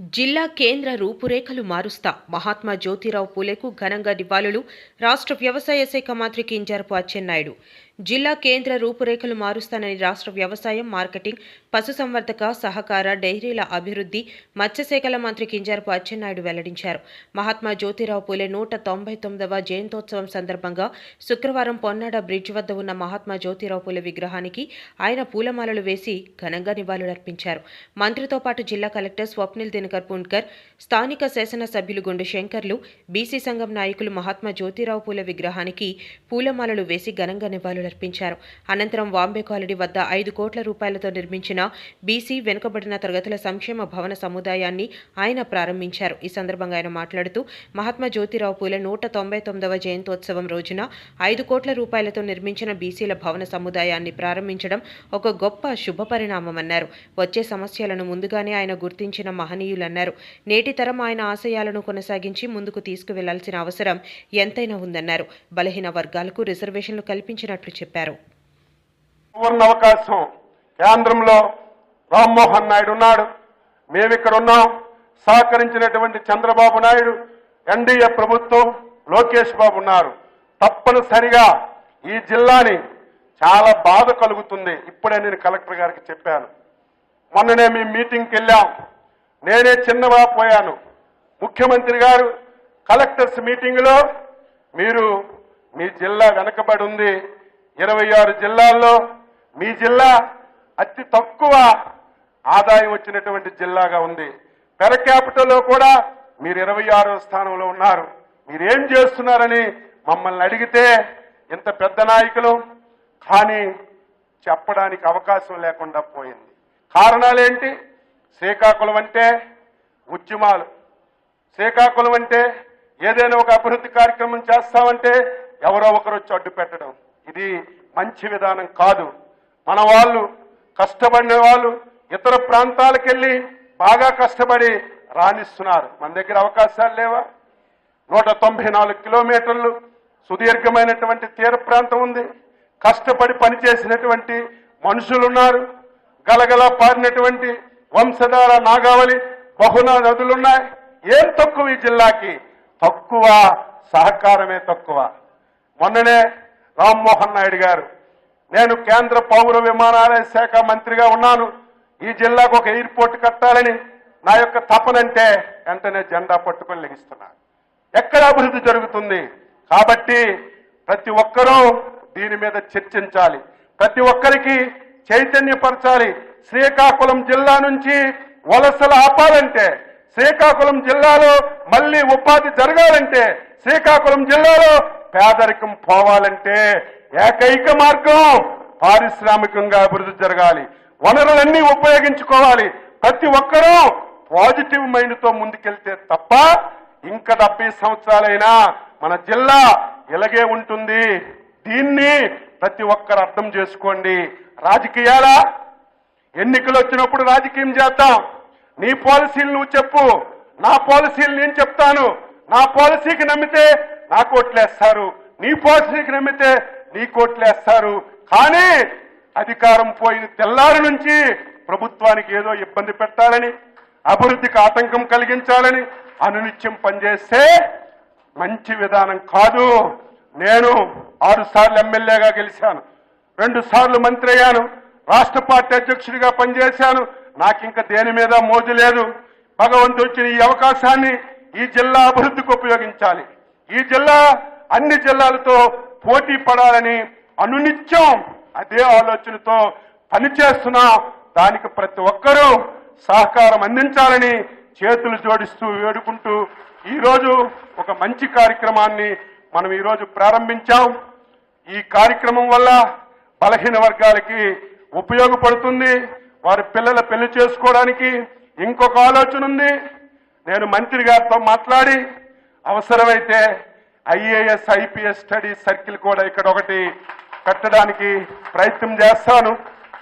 జిల్లా కేంద్ర రూపురేఖలు మారుస్తా. మహాత్మా జ్యోతిరావు పూలేకు ఘనంగా నివాళులు. రాష్ట్ర వ్యవసాయ శాఖ మంత్రి కింజరపు అచ్చెన్నాయుడు. జిల్లా కేంద్ర రూపురేఖలు మారుస్తానని రాష్ట్ర వ్యవసాయం మార్కెటింగ్ పశుసంవర్ధక సహకార డైరీల అభివృద్ధి మత్స్యశాఖల మంత్రి కింజారపు అచ్చెన్నాయుడు వెల్లడించారు. మహాత్మా జ్యోతిరావు పూలే నూట తొంభై తొమ్మిదవ జయంతోత్సవం సందర్భంగా శుక్రవారం పొన్నాడ బ్రిడ్జ్ వద్ద ఉన్న మహాత్మా జ్యోతిరావు పూలే విగ్రహానికి ఆయన పూలమాలలు వేసి ఘనంగా నివాళులర్పించారు. మంత్రితో పాటు జిల్లా కలెక్టర్ స్వప్నిల్ దినకర్ పుండ్కర్ స్థానిక శాసనసభ్యులు గుండు శంకర్లు బీసీ సంఘం నాయకులు మహాత్మా జ్యోతిరావు పూలే విగ్రహానికి పూలమాలలు వేసి ఘనంగా నివాళులర్పించారు అనంతరం వాంబే కాలనీ వద్ద ఐదు కోట్ల రూపాయలతో నిర్మించిన బీసీ వెనుకబడిన తరగతుల సంక్షేమ భవన సముదాయాన్ని ఆయన ప్రారంభించారు. ఈ సందర్భంగా ఆయన మాట్లాడుతూ మహాత్మా జ్యోతిరావు పూలే నూట తొంభై తొమ్మిదవ జయంతోత్సవం రోజున ఐదు కోట్ల రూపాయలతో నిర్మించిన బీసీల భవన సముదాయాన్ని ప్రారంభించడం ఒక గొప్ప శుభ పరిణామమన్నారు వచ్చే సమస్యలను ముందుగానే ఆయన గుర్తించిన మహనీయులన్నారు. నేటి తరం ఆయన ఆశయాలను కొనసాగించి ముందుకు తీసుకువెళ్ళాల్సిన అవసరం ఎంతైనా ఉందన్నారు. బలహీన వర్గాలకు రిజర్వేషన్లు కల్పించినట్లు చెప్పారు. ఉన్న అవకాశం కేంద్రంలో రామ్మోహన్ నాయుడు ఉన్నాడు. మేమిక్కడ ఉన్నాం సహకరించినటువంటి చంద్రబాబు నాయుడు ఎన్డీఏ ప్రభుత్వం లోకేష్ బాబు ఉన్నారు. తప్పనిసరిగా ఈ జిల్లాని చాలా బాధ కలుగుతుంది. ఇప్పుడే నేను కలెక్టర్ గారికి చెప్పాను. మొన్ననే మీ మీటింగ్కి వెళ్ళాం. నేనే చిన్నగా పోయాను ముఖ్యమంత్రి గారు కలెక్టర్స్ మీటింగ్లో మీరు మీ జిల్లా వెనకబడి ఉంది. ఇరవై ఆరు జిల్లాల్లో మీ జిల్లా అతి తక్కువ ఆదాయం వచ్చినటువంటి జిల్లాగా ఉంది. పెర క్యాపిటల్లో కూడా మీరు ఇరవై ఆరో స్థానంలో ఉన్నారు. మీరేం చేస్తున్నారని మమ్మల్ని అడిగితే ఇంత పెద్ద నాయకులు కానీ చెప్పడానికి అవకాశం లేకుండా పోయింది. కారణాలేంటి శ్రీకాకుళం అంటే ఉద్యమాలు. శ్రీకాకుళం అంటే ఏదైనా ఒక అభివృద్ధి కార్యక్రమం చేస్తామంటే ఎవరో ఒకరు వచ్చి అడ్డు పెట్టడం. ఇది మంచి విధానం కాదు. మన వాళ్ళు కష్టపడిన వాళ్ళు ఇతర ప్రాంతాలకు వెళ్ళి బాగా కష్టపడి రాణిస్తున్నారు. మన దగ్గర అవకాశాలు లేవా? నూట తొంభై నాలుగు కిలోమీటర్లు సుదీర్ఘమైనటువంటి తీర ప్రాంతం ఉంది. కష్టపడి పనిచేసినటువంటి మనుషులున్నారు. గలగల పారినటువంటి వంశధార నాగావళి బహుళ నదులున్నాయి. ఏం తక్కువ ఈ జిల్లాకి? తక్కువ సహకారమే తక్కువ. మొన్ననే రామ్మోహన్ నాయుడు గారు. నేను కేంద్ర పౌర విమానాలయ శాఖ మంత్రిగా ఉన్నాను. ఈ జిల్లాకు ఒక ఎయిర్పోర్ట్ కట్టాలని నా యొక్క తపనంటే వెంటనే జెండా పట్టుకొని లెగిస్తున్నాను ఎక్కడ అభివృద్ధి జరుగుతుంది? కాబట్టి ప్రతి ఒక్కరూ దీని మీద చర్చించాలి. ప్రతి ఒక్కరికి చైతన్యపరచాలి. శ్రీకాకుళం జిల్లా నుంచి వలసలు ఆపాలంటే శ్రీకాకుళం జిల్లాలో మళ్ళీ ఉపాధి జరగాలంటే శ్రీకాకుళం జిల్లాలో పేదరికం పోవాలంటే ఏకైక మార్గం పారిశ్రామికంగా అభివృద్ధి జరగాలి. వనరులన్నీ ఉపయోగించుకోవాలి. ప్రతి ఒక్కరూ పాజిటివ్ మైండ్తో ముందుకెళ్తే తప్ప ఇంకా డెబ్బై సంవత్సరాలైనా మన జిల్లా ఇలాగే ఉంటుంది. దీన్ని ప్రతి ఒక్కరు అర్థం చేసుకోండి. రాజకీయాలా ఎన్నికలు వచ్చినప్పుడు రాజకీయం చేద్దాం. నీ పాలసీలు నువ్వు చెప్పు. నా పాలసీలు నేను చెప్తాను. నా పాలసీకి నమ్మితే నా కోట్లేస్తారు. నీ పోషణకి నమ్మితే నీ కోట్లేస్తారు. కానీ అధికారం పోయిన తెల్లారి నుంచి ప్రభుత్వానికి ఏదో ఇబ్బంది పెట్టాలని అభివృద్ధికి ఆటంకం కలిగించాలని అనునిత్యం పనిచేస్తే మంచి విధానం కాదు. నేను ఆరు సార్లు ఎమ్మెల్యేగా గెలిచాను. రెండు సార్లు మంత్రి అయ్యాను. రాష్ట్ర పార్టీ అధ్యక్షుడిగా పనిచేశాను. నాకు ఇంకా దేని మీద మోజు లేదు. భగవంతుడు ఇచ్చిన ఈ అవకాశాన్ని ఈ జిల్లా అభివృద్ధికి ఉపయోగించాలి. ఈ జిల్లా అన్ని జిల్లాలతో పోటీ పడాలని అనునిత్యం అదే ఆలోచనతో పనిచేస్తున్నా దానికి ప్రతి ఒక్కరూ సహకారం అందించాలని చేతులు జోడిస్తూ వేడుకుంటూ ఈరోజు ఒక మంచి కార్యక్రమాన్ని మనం ఈరోజు ప్రారంభించాం. ఈ కార్యక్రమం వల్ల బలహీన వర్గాలకి ఉపయోగపడుతుంది. వారి పిల్లల పెళ్ళి చేసుకోవడానికి ఇంకొక ఆలోచన ఉంది నేను మంత్రి గారితో మాట్లాడి అవసరమైతే ఐఏఎస్ ఐపీఎస్ స్టడీ సర్కిల్ కూడా ఇక్కడ ఒకటి పెట్టడానికి ప్రయత్నం చేస్తాను.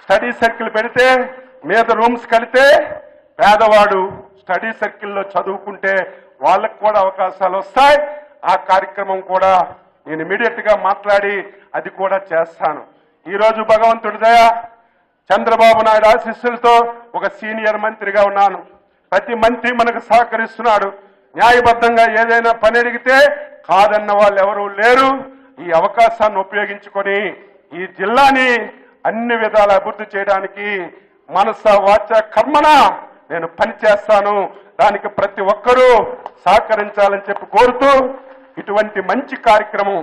స్టడీ సర్కిల్ పెడితే మీద రూమ్స్ కలితే పేదవాడు స్టడీ సర్కిల్లో చదువుకుంటే వాళ్ళకు కూడా అవకాశాలు వస్తాయి. ఆ కార్యక్రమం కూడా నేను ఇమీడియట్గా మాట్లాడి అది కూడా చేస్తాను. ఈరోజు భగవంతుడి దయ చంద్రబాబు నాయుడు ఆశీస్సులతో ఒక సీనియర్ మంత్రిగా ఉన్నాను. ప్రతి మంత్రి మనకు సహకరిస్తున్నాడు. న్యాయబద్ధంగా ఏదైనా పని అడిగితే కాదన్న వాళ్ళు ఎవరూ లేరు. ఈ అవకాశాన్ని ఉపయోగించుకొని ఈ జిల్లాని అన్ని విధాల అభివృద్ధి చేయడానికి మనస వాచ కర్మన నేను పని చేస్తాను. దానికి ప్రతి ఒక్కరూ సహకరించాలని చెప్పి కోరుతూ ఇటువంటి మంచి కార్యక్రమం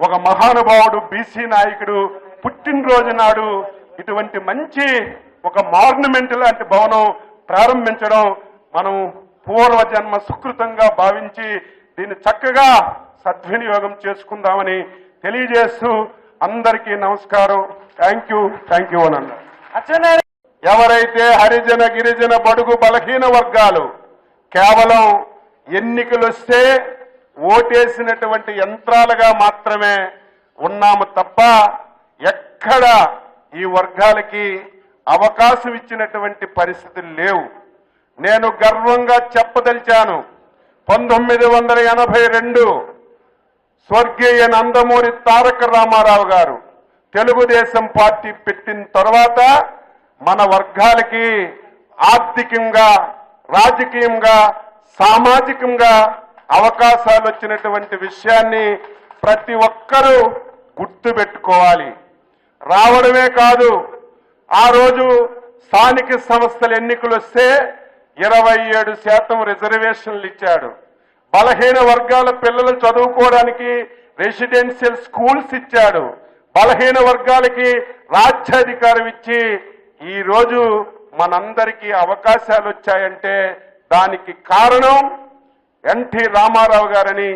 ఒక మహానుభావుడు బీసీ నాయకుడు పుట్టినరోజు నాడు ఇటువంటి మంచి ఒక మార్నమెంట్ లాంటి భవనం ప్రారంభించడం మనం పూర్వజన్మ సుకృతంగా భావించి దీన్ని చక్కగా సద్వినియోగం చేసుకుందామని తెలియజేస్తూ అందరికీ నమస్కారం. థ్యాంక్ యూ థ్యాంక్ యూ అని అన్నారు ఎవరైతే హరిజన గిరిజన బడుగు బలహీన వర్గాలు కేవలం ఎన్నికలు వస్తే ఓటేసినటువంటి యంత్రాలుగా మాత్రమే ఉన్నాము తప్ప ఎక్కడ ఈ వర్గాలకి అవకాశం ఇచ్చినటువంటి పరిస్థితులు లేవు. నేను గర్వంగా చెప్పదలిచాను. పంతొమ్మిది వందల ఎనభై రెండు స్వర్గీయ నందమూరి తారక రామారావు గారు తెలుగుదేశం పార్టీ పెట్టిన తర్వాత మన వర్గాలకి ఆర్థికంగా రాజకీయంగా సామాజికంగా అవకాశాలు వచ్చినటువంటి విషయాన్ని ప్రతి ఒక్కరూ గుర్తుపెట్టుకోవాలి రావడమే కాదు ఆ రోజు స్థానిక సంస్థల ఎన్నికలు వస్తే ఇరవై ఏడు శాతం రిజర్వేషన్లు ఇచ్చాడు. బలహీన వర్గాల పిల్లలు చదువుకోవడానికి రెసిడెన్షియల్ స్కూల్స్ ఇచ్చాడు. బలహీన వర్గాలకి రాజ్యాధికారం ఇచ్చి ఈరోజు మనందరికీ అవకాశాలు వచ్చాయంటే దానికి కారణం ఎన్టీ రామారావు గారని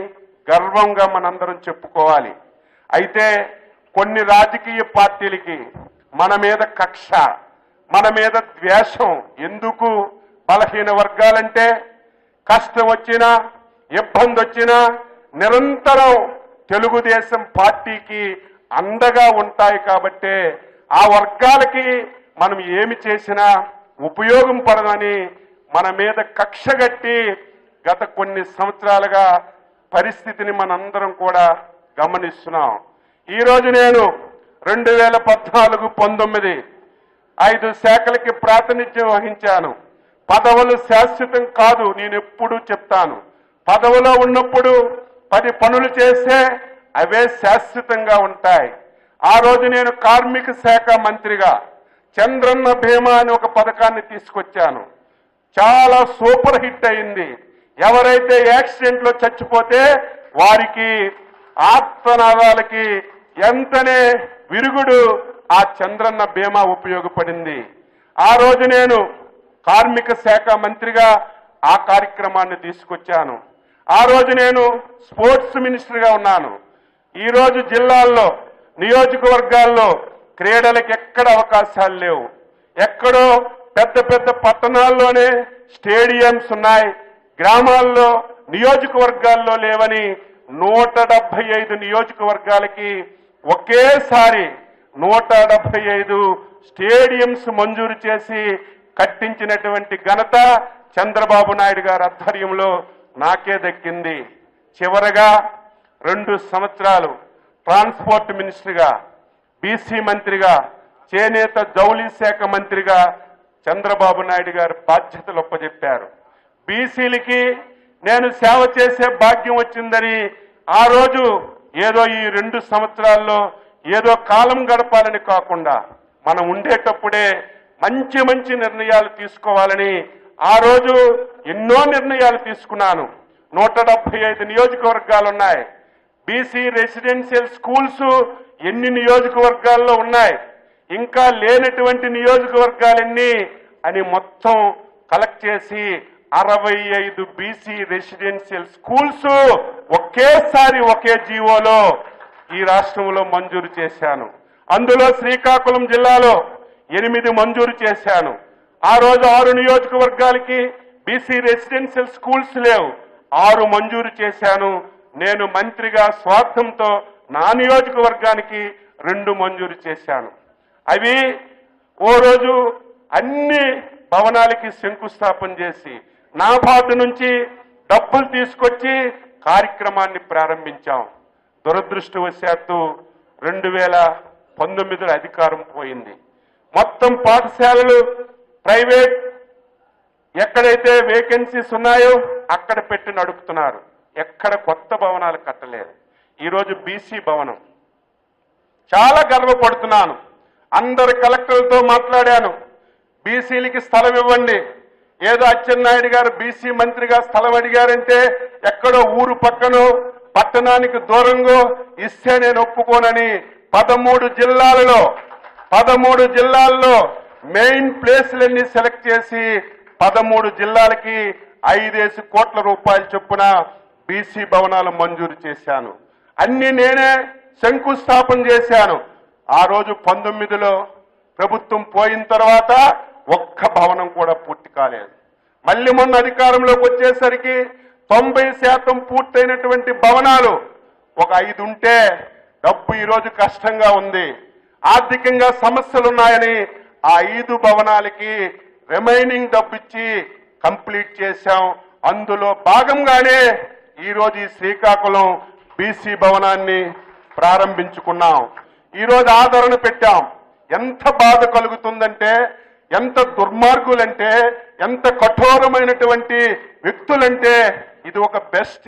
గర్వంగా మనందరం చెప్పుకోవాలి. అయితే కొన్ని రాజకీయ పార్టీలకి మన మీద కక్ష మన మీద ద్వేషం ఎందుకు? బలహీన వర్గాలంటే కష్టం వచ్చినా ఇబ్బంది వచ్చినా నిరంతరం తెలుగుదేశం పార్టీకి అండగా ఉంటాయి కాబట్టే ఆ వర్గాలకి మనం ఏమి చేసినా ఉపయోగం పడదని మన మీద కక్షగట్టి గత కొన్ని సంవత్సరాలుగా పరిస్థితిని మనందరం కూడా గమనిస్తున్నాం. ఈరోజు నేను రెండు వేల పద్నాలుగు పంతొమ్మిది ఐదు శాఖలకి ప్రాతినిధ్యం వహించాను. పదవులు శాశ్వతం కాదు నేను ఎప్పుడు చెప్తాను. పదవిలో ఉన్నప్పుడు పది పనులు చేస్తే అవే శాశ్వతంగా ఉంటాయి. ఆ రోజు నేను కార్మిక శాఖ మంత్రిగా చంద్రన్న భీమా అని ఒక పథకాన్ని తీసుకొచ్చాను. చాలా సూపర్ హిట్ అయింది. ఎవరైతే యాక్సిడెంట్లో చచ్చిపోతే వారికి ఆత్మనాదాలకి ఎంతనే విరుగుడు ఆ చంద్రన్న బీమా ఉపయోగపడింది. ఆ రోజు నేను కార్మిక శాఖ మంత్రిగా ఆ కార్యక్రమాన్ని తీసుకొచ్చాను. ఆ రోజు నేను స్పోర్ట్స్ మినిస్టర్గా ఉన్నాను. ఈరోజు జిల్లాల్లో నియోజకవర్గాల్లో క్రీడలకు ఎక్కడ అవకాశాలు లేవు. ఎక్కడో పెద్ద పెద్ద పట్టణాల్లోనే స్టేడియంస్ ఉన్నాయి. గ్రామాల్లో నియోజకవర్గాల్లో లేవని నూట డెబ్బై ఐదు నియోజకవర్గాలకి ఒకేసారి నూట డెబ్బై ఐదు స్టేడియంస్ మంజూరు చేసి కట్టించినటువంటి ఘనత చంద్రబాబు నాయుడు గారి ఆధ్వర్యంలో నాకే దక్కింది. చివరగా రెండు సంవత్సరాలు ట్రాన్స్పోర్ట్ మినిస్టర్గా బీసీ మంత్రిగా చేనేత జౌలీ శాఖ మంత్రిగా చంద్రబాబు నాయుడు గారు బాధ్యతలు ఒప్పజెప్పారు. బీసీలకి నేను సేవ చేసే భాగ్యం వచ్చిందని ఆ రోజు ఏదో ఈ రెండు సంవత్సరాల్లో ఏదో కాలం గడపాలని కాకుండా మనం ఉండేటప్పుడే మంచి మంచి నిర్ణయాలు తీసుకోవాలని ఆ రోజు ఎన్నో నిర్ణయాలు తీసుకున్నాను. నూట డెబ్బై ఐదు నియోజకవర్గాలు ఉన్నాయి. బీసీ రెసిడెన్షియల్ స్కూల్స్ ఎన్ని నియోజకవర్గాల్లో ఉన్నాయి? ఇంకా లేనటువంటి నియోజకవర్గాలన్నీ అని మొత్తం కలెక్ట్ చేసి అరవై ఐదు బీసీ రెసిడెన్షియల్ స్కూల్స్ ఒకేసారి ఒకే జీవోలో ఈ రాష్ట్రంలో మంజూరు చేశాను. అందులో శ్రీకాకుళం జిల్లాలో ఎనిమిది మంజూరు చేశాను. ఆ రోజు ఆరు నియోజకవర్గాలకి బీసీ రెసిడెన్షియల్ స్కూల్స్ లేవు. ఆరు మంజూరు చేశాను. నేను మంత్రిగా స్వార్థంతో నా నియోజకవర్గానికి రెండు మంజూరు చేశాను. అవి ఓ రోజు అన్ని భవనాలకి శంకుస్థాపన చేసి నా నాబార్డు నుంచి డబ్బులు తీసుకొచ్చి కార్యక్రమాన్ని ప్రారంభించాం. దురదృష్టవశాత్తు రెండు వేల పంతొమ్మిదిలో అధికారం పోయింది. మొత్తం పాఠశాలలు ప్రైవేట్ ఎక్కడైతే వేకెన్సీస్ ఉన్నాయో అక్కడ పెట్టి నడుపుతున్నారు. ఎక్కడ కొత్త భవనాలు కట్టలేదు. ఈరోజు బీసీ భవనం. చాలా గర్వపడుతున్నాను. అందరు కలెక్టర్లతో మాట్లాడాను. బీసీలకి స్థలం ఇవ్వండి. ఏదో అచ్చెన్నాయుడు గారు బీసీ మంత్రిగా స్థలం అడిగారంటే ఎక్కడో ఊరు పక్కనో పట్టణానికి దూరంగా ఇస్తే నేను ఒప్పుకోనని పదమూడు జిల్లాలలో పదమూడు జిల్లాల్లో మెయిన్ ప్లేస్లన్నీ సెలెక్ట్ చేసి పదమూడు జిల్లాలకి ఐదేసి కోట్ల రూపాయల చొప్పున బీసీ భవనాలు మంజూరు చేశాను. అన్ని నేనే శంకుస్థాపన చేశాను. ఆ రోజు పంతొమ్మిదిలో ప్రభుత్వం పోయిన తర్వాత ఒక్క భవనం కూడా పూర్తి కాలేదు. మళ్ళీ మొన్న అధికారంలోకి వచ్చేసరికి తొంభై శాతం పూర్తయినటువంటి భవనాలు ఒక ఐదు ఉంటే డబ్బు ఈరోజు కష్టంగా ఉంది. ఆర్థికంగా సమస్యలు ఉన్నాయని ఆ ఐదు భవనాలకి రిమైనింగ్ డబ్బు ఇచ్చి కంప్లీట్ చేశాం. అందులో భాగంగానే ఈరోజు ఈ శ్రీకాకుళం బీసీ భవనాన్ని ప్రారంభించుకున్నాం. ఈరోజు ఆదరణ పెట్టాం. ఎంత బాధ కలుగుతుందంటే ఎంత దుర్మార్గులంటే ఎంత కఠోరమైనటువంటి వ్యక్తులంటే ఇది ఒక బెస్ట్